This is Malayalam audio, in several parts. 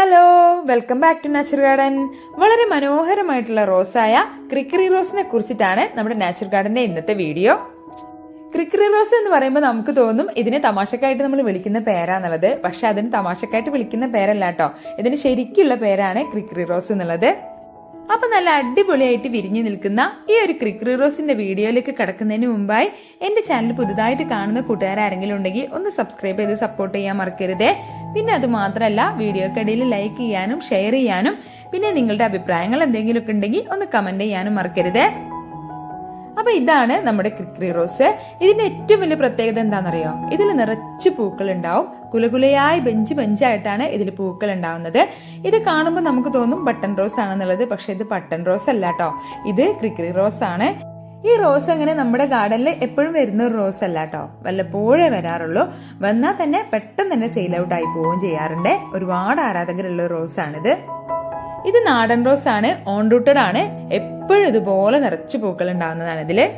Hello welcome back to nature garden വളരെ മനോഹരമായിട്ടുള്ള റോസായ ക്രിക്കറി റോസിനെ കുറിച്ചിട്ടാണ് നമ്മുടെ നാച്ചുർ ഗാർഡന്റെ ഇന്നത്തെ വീഡിയോ. ക്രിക്കറി റോസ് എന്ന് പറയുമ്പോൾ നമുക്ക് തോന്നും ഇതിനെ തമാശക്കായിട്ട് നമ്മൾ വിളിക്കുന്ന പേരാന്നുള്ളത്. പക്ഷെ അതിന് തമാശക്കായിട്ട് വിളിക്കുന്ന പേരല്ല കേട്ടോ. ഇതിന് ശരിക്കുള്ള പേരാണ് ക്രിക്കറി റോസ് എന്നുള്ളത്. അപ്പൊ നല്ല അടിപൊളിയായിട്ട് വിരിഞ്ഞു നിൽക്കുന്ന ഈ ഒരു ക്രിക്രി റോസിന്റെ വീഡിയോയിലേക്ക് കിടക്കുന്നതിന് മുമ്പായി എന്റെ ചാനൽ പുതുതായിട്ട് കാണുന്ന കൂട്ടുകാരെങ്കിലും ഉണ്ടെങ്കിൽ ഒന്ന് സബ്സ്ക്രൈബ് ചെയ്ത് സപ്പോർട്ട് ചെയ്യാൻ മറക്കരുതേ. പിന്നെ അത് മാത്രമല്ല വീഡിയോക്കിടയിൽ ലൈക്ക് ചെയ്യാനും ഷെയർ ചെയ്യാനും പിന്നെ നിങ്ങളുടെ അഭിപ്രായങ്ങൾ എന്തെങ്കിലുമൊക്കെ ഉണ്ടെങ്കിൽ ഒന്ന് കമന്റ് ചെയ്യാനും മറക്കരുതേ. അപ്പൊ ഇതാണ് നമ്മുടെ ക്രിക്രി റോസ്. ഇതിന്റെ ഏറ്റവും വലിയ പ്രത്യേകത എന്താണെന്നറിയോ? ഇതിൽ നിറച്ച് പൂക്കൾ ഉണ്ടാവും കുലകുലയായി ബെഞ്ച് ബെഞ്ചായിട്ടാണ് ഇതിൽ പൂക്കൾ ഉണ്ടാവുന്നത് ഇത് കാണുമ്പോൾ നമുക്ക് തോന്നും ബട്ടൺ റോസ് ആണെന്നുള്ളത് പക്ഷെ ഇത് ബട്ടൺ റോസ് അല്ല കേട്ടോ ഇത് ക്രിക്രി റോസ് ആണ്. ഈ റോസ് അങ്ങനെ നമ്മുടെ ഗാർഡനിൽ എപ്പോഴും വരുന്ന ഒരു റോസ് അല്ല കേട്ടോ വല്ലപ്പോഴേ വരാറുള്ളൂ. വന്നാൽ തന്നെ പെട്ടെന്ന് തന്നെ സെയിൽ ഔട്ട് ആയി പോവുകയും ചെയ്യാറുണ്ട്. ഒരുപാട് ആരാധകരുള്ള റോസ് ആണിത് ഇത് നാടൻ റോസ് ആണ് ഓൺ റൂട്ടഡ് ആണ്. എപ്പോഴും ഇതുപോലെ നിറച്ച് പൂക്കൾ ഉണ്ടാകുന്നതാണ് ഇതിൽ.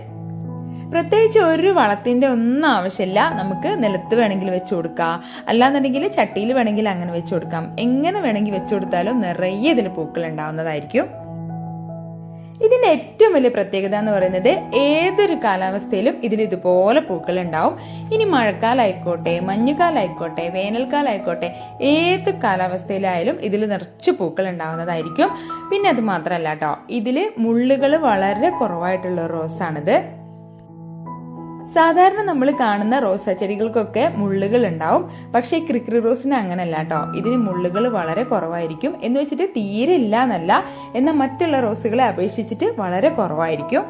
പ്രത്യേകിച്ച് ഒരു വളത്തിന്റെ ഒന്നും ആവശ്യമില്ല. നമുക്ക് നിലത്ത് വേണമെങ്കിൽ വെച്ചു കൊടുക്കാം. അല്ലാന്നുണ്ടെങ്കിൽ ചട്ടിയിൽ വേണമെങ്കിൽ അങ്ങനെ വെച്ചു കൊടുക്കാം. എങ്ങനെ വേണമെങ്കിൽ വെച്ചു കൊടുത്താലും നിറയെ ഇതിൽ പൂക്കൾ ഉണ്ടാവുന്നതായിരിക്കും. ഇതിന്റെ ഏറ്റവും വലിയ പ്രത്യേകത എന്ന് പറയുന്നത് ഏതൊരു കാലാവസ്ഥയിലും ഇതിന് ഇതുപോലെ പൂക്കൾ ഉണ്ടാവും. ഇനി മഴക്കാലായിക്കോട്ടെ മഞ്ഞുകാലായിക്കോട്ടെ വേനൽക്കാലായിക്കോട്ടെ ഏത് കാലാവസ്ഥയിലായാലും ഇതിൽ നിറച്ച് പൂക്കൾ ഉണ്ടാവുന്നതായിരിക്കും. പിന്നെ അത് മാത്രമല്ല കേട്ടോ ഇതിൽ മുള്ളുകൾ വളരെ കുറവായിട്ടുള്ള റോസാണിത്. സാധാരണ നമ്മൾ കാണുന്ന റോസാ ചെടികൾക്കൊക്കെ മുള്ളുകൾ ഉണ്ടാവും. പക്ഷേ ക്രിക്കറി റോസിന് അങ്ങനല്ല കേട്ടോ ഇതിന് മുള്ളുകൾ വളരെ കുറവായിരിക്കും. എന്ന് വെച്ചിട്ട് തീരെ ഇല്ല എന്നല്ല എന്നാൽ മറ്റുള്ള റോസുകളെ അപേക്ഷിച്ചിട്ട് വളരെ കുറവായിരിക്കും.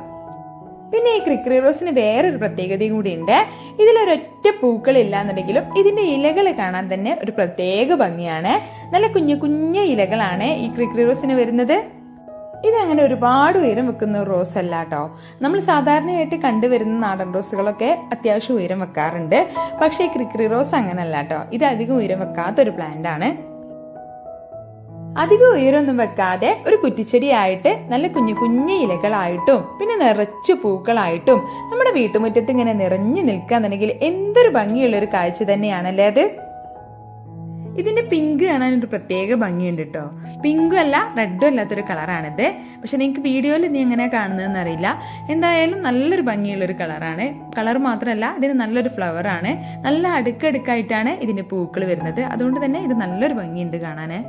പിന്നെ ഈ ക്രിക്കറി റോസിന് വേറൊരു പ്രത്യേകതയും കൂടി ഉണ്ട്. ഇതിലൊരൊറ്റ പൂക്കൾ ഇല്ലാന്നുണ്ടെങ്കിലും ഇതിന്റെ ഇലകൾ കാണാൻ തന്നെ ഒരു പ്രത്യേക ഭംഗിയാണ്. നല്ല കുഞ്ഞു കുഞ്ഞു ഇലകളാണ് ഈ ക്രിക്കറി റോസിന് വരുന്നത്. ഇതങ്ങനെ ഒരുപാട് ഉയരം വെക്കുന്ന ഒരു റോസ് അല്ല കേട്ടോ നമ്മൾ സാധാരണയായിട്ട് കണ്ടുവരുന്ന നാടൻ റോസുകളൊക്കെ അത്യാവശ്യം ഉയരം വെക്കാറുണ്ട്. പക്ഷേ ക്രിക്കറി റോസ് അങ്ങനല്ല കേട്ടോ ഇത് അധികം ഉയരം വെക്കാത്ത ഒരു പ്ലാന്റ് ആണ്. അധികം ഉയരൊന്നും വെക്കാതെ ഒരു കുറ്റിച്ചെടിയായിട്ട് നല്ല കുഞ്ഞു കുഞ്ഞു ഇലകളായിട്ടും പിന്നെ നിറച്ചു പൂക്കളായിട്ടും നമ്മുടെ വീട്ടുമുറ്റത്ത് ഇങ്ങനെ നിറഞ്ഞു നിൽക്കാന്നുണ്ടെങ്കിൽ എന്തൊരു ഭംഗിയുള്ള ഒരു കാഴ്ച തന്നെയാണല്ലേ അത്? ഇതിന്റെ പിങ്ക് കാണാൻ ഒരു പ്രത്യേക ഭംഗിയുണ്ട് കേട്ടോ പിങ്കും അല്ല റെഡും അല്ലാത്തൊരു കളറാണിത് പക്ഷെ നിങ്ങൾക്ക് വീഡിയോയിൽ നീ എങ്ങനെയാ കാണുന്നതെന്ന് അറിയില്ല. എന്തായാലും നല്ലൊരു ഭംഗിയുള്ള ഒരു കളറാണ് കളർ മാത്രമല്ല ഇതിന് നല്ലൊരു ഫ്ലവർ ആണ്. നല്ല അടുക്കടുക്കായിട്ടാണ് ഇതിന്റെ പൂക്കൾ വരുന്നത്. അതുകൊണ്ട് തന്നെ ഇത് നല്ലൊരു ഭംഗിയുണ്ട് കാണാന്.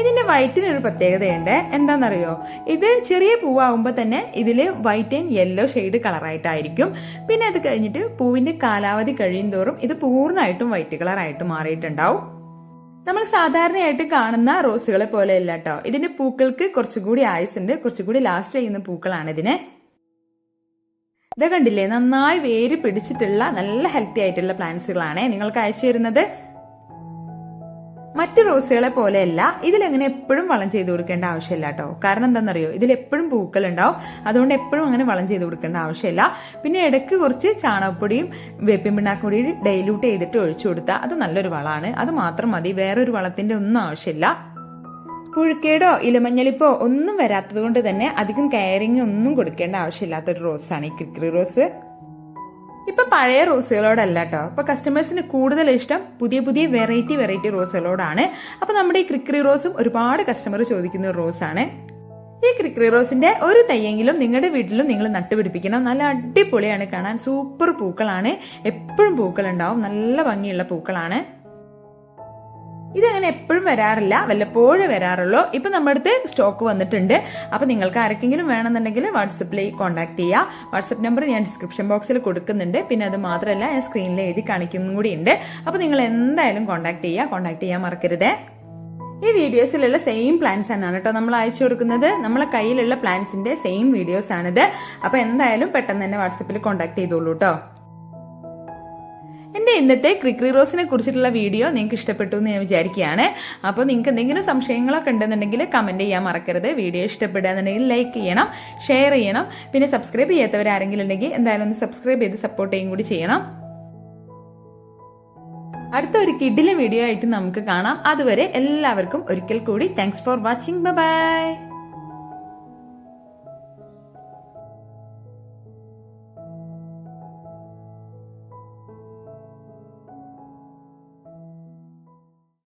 ഇതിന്റെ വൈറ്റിന് ഒരു പ്രത്യേകതയുണ്ട്. എന്താണെന്നറിയോ? ഇത് ചെറിയ പൂവാകുമ്പോൾ തന്നെ ഇതിൽ വൈറ്റ് ആൻഡ് യെല്ലോ ഷെയ്ഡ് കളറായിട്ടായിരിക്കും പിന്നെ അത് കഴിഞ്ഞിട്ട് പൂവിന്റെ കാലാവധി കഴിയും തോറും ഇത് പൂർണമായിട്ടും വൈറ്റ് കളറായിട്ട് മാറിയിട്ടുണ്ടാവും. നമ്മൾ സാധാരണയായിട്ട് കാണുന്ന റോസുകളെ പോലെയല്ല കേട്ടോ. ഇതിന്റെ പൂക്കൾക്ക് കുറച്ചുകൂടി ആയുസുണ്ട് കുറച്ചുകൂടി ലാസ്റ്റ് ചെയ്യുന്ന പൂക്കളാണ് ഇതിന്. ഇത് കണ്ടില്ലേ? നന്നായി വേര് പിടിച്ചിട്ടുള്ള നല്ല ഹെൽത്തി ആയിട്ടുള്ള പ്ലാന്റ്സുകളാണ് നിങ്ങൾക്ക് അയച്ചു തരുന്നത്. മറ്റു റോസുകളെ പോലെയല്ല. ഇതിലങ്ങനെ എപ്പോഴും വളം ചെയ്ത് കൊടുക്കേണ്ട ആവശ്യമില്ല കേട്ടോ കാരണം എന്താണെന്നറിയോ? ഇതിൽ എപ്പോഴും പൂക്കൾ ഉണ്ടാവും അതുകൊണ്ട് എപ്പോഴും അങ്ങനെ വളം ചെയ്ത് കൊടുക്കേണ്ട ആവശ്യമില്ല. പിന്നെ ഇടയ്ക്ക് കുറച്ച് ചാണകപ്പൊടിയും വേപ്പിൻ പിണ്ണാക്കുപൊടിയും ഡൈലൂട്ട് ചെയ്തിട്ട് ഒഴിച്ചു കൊടുത്താൽ അത് നല്ലൊരു വളമാണ്. അത് മാത്രം മതി. വേറൊരു വളത്തിന്റെ ഒന്നും ആവശ്യമില്ല. പുഴുക്കേടോ ഇലമഞ്ഞളിപ്പോ ഒന്നും വരാത്തത് കൊണ്ട് തന്നെ അധികം കെയറിങ് ഒന്നും കൊടുക്കേണ്ട ആവശ്യമില്ലാത്തൊരു റോസാണ് ഈ ക്രിക്കറി റോസ്. ഇപ്പൊ പഴയ റോസുകളോടല്ല കേട്ടോ ഇപ്പൊ കസ്റ്റമേഴ്സിന് കൂടുതൽ ഇഷ്ടം പുതിയ പുതിയ വെറൈറ്റി വെറൈറ്റി റോസുകളോടാണ്. അപ്പൊ നമ്മുടെ ഈ ക്രിക്കറി റോസും ഒരുപാട് കസ്റ്റമർ ചോദിക്കുന്ന ഒരു റോസാണ് ഈ ക്രിക്കറി റോസിന്റെ ഒരു തയ്യെങ്കിലും നിങ്ങളുടെ വീട്ടിലും നിങ്ങൾ നട്ടുപിടിപ്പിക്കണം. നല്ല അടിപൊളിയാണ് കാണാൻ സൂപ്പർ പൂക്കളാണ്. എപ്പോഴും പൂക്കൾ ഉണ്ടാവും നല്ല ഭംഗിയുള്ള പൂക്കളാണ്. ഇതങ്ങനെ എപ്പോഴും വരാറില്ല. വല്ലപ്പോഴും വരാറുള്ളൂ. ഇപ്പം നമ്മുടെ അടുത്ത് സ്റ്റോക്ക് വന്നിട്ടുണ്ട്. അപ്പം നിങ്ങൾക്ക് ആർക്കെങ്കിലും വേണമെന്നുണ്ടെങ്കിൽ വാട്സപ്പിൽ കോൺടാക്ട് ചെയ്യുക വാട്സപ്പ് നമ്പർ ഞാൻ ഡിസ്ക്രിപ്ഷൻ ബോക്സിൽ കൊടുക്കുന്നുണ്ട്. പിന്നെ അത് മാത്രമല്ല ഞാൻ സ്ക്രീനിൽ എഴുതി കാണിക്കുന്നതും ഉണ്ട് അപ്പം നിങ്ങൾ എന്തായാലും കോൺടാക്ട് ചെയ്യുക. കോൺടാക്ട് ചെയ്യാൻ മറക്കരുത്. ഈ വീഡിയോസിലുള്ള സെയിം പ്ലാൻസ് തന്നെയാണ് കേട്ടോ നമ്മൾ അയച്ചു കൊടുക്കുന്നത്. നമ്മളെ കയ്യിലുള്ള പ്ലാൻസിന്റെ സെയിം വീഡിയോസ് ആണിത്. അപ്പൊ എന്തായാലും പെട്ടെന്ന് തന്നെ വാട്സപ്പിൽ കോൺടാക്ട് ചെയ്തോളൂ കേട്ടോ. എന്റെ ഇന്നത്തെ ക്രിക്രി റോസിനെ കുറിച്ചിട്ടുള്ള വീഡിയോ നിങ്ങൾക്ക് ഇഷ്ടപ്പെട്ടു എന്ന് ഞാൻ വിചാരിക്കുകയാണ്. അപ്പോൾ നിങ്ങൾക്ക് എന്തെങ്കിലും സംശയങ്ങളൊക്കെ ഉണ്ടെന്നുണ്ടെങ്കിൽ കമന്റ് ചെയ്യാൻ മറക്കരുത്. വീഡിയോ ഇഷ്ടപ്പെടുകയെന്നുണ്ടെങ്കിൽ ലൈക്ക് ചെയ്യണം ഷെയർ ചെയ്യണം. പിന്നെ സബ്സ്ക്രൈബ് ചെയ്യാത്തവരാരെങ്കിലും ഉണ്ടെങ്കിൽ എന്തായാലും ഒന്ന് സബ്സ്ക്രൈബ് ചെയ്ത് സപ്പോർട്ട് ചെയ്യും കൂടി ചെയ്യണം. അടുത്ത ഒരു കിഡിലെ വീഡിയോ ആയിട്ട് നമുക്ക് കാണാം. അതുവരെ എല്ലാവർക്കും ഒരിക്കൽ കൂടി താങ്ക്സ് ഫോർ വാച്ചിങ് ബൈ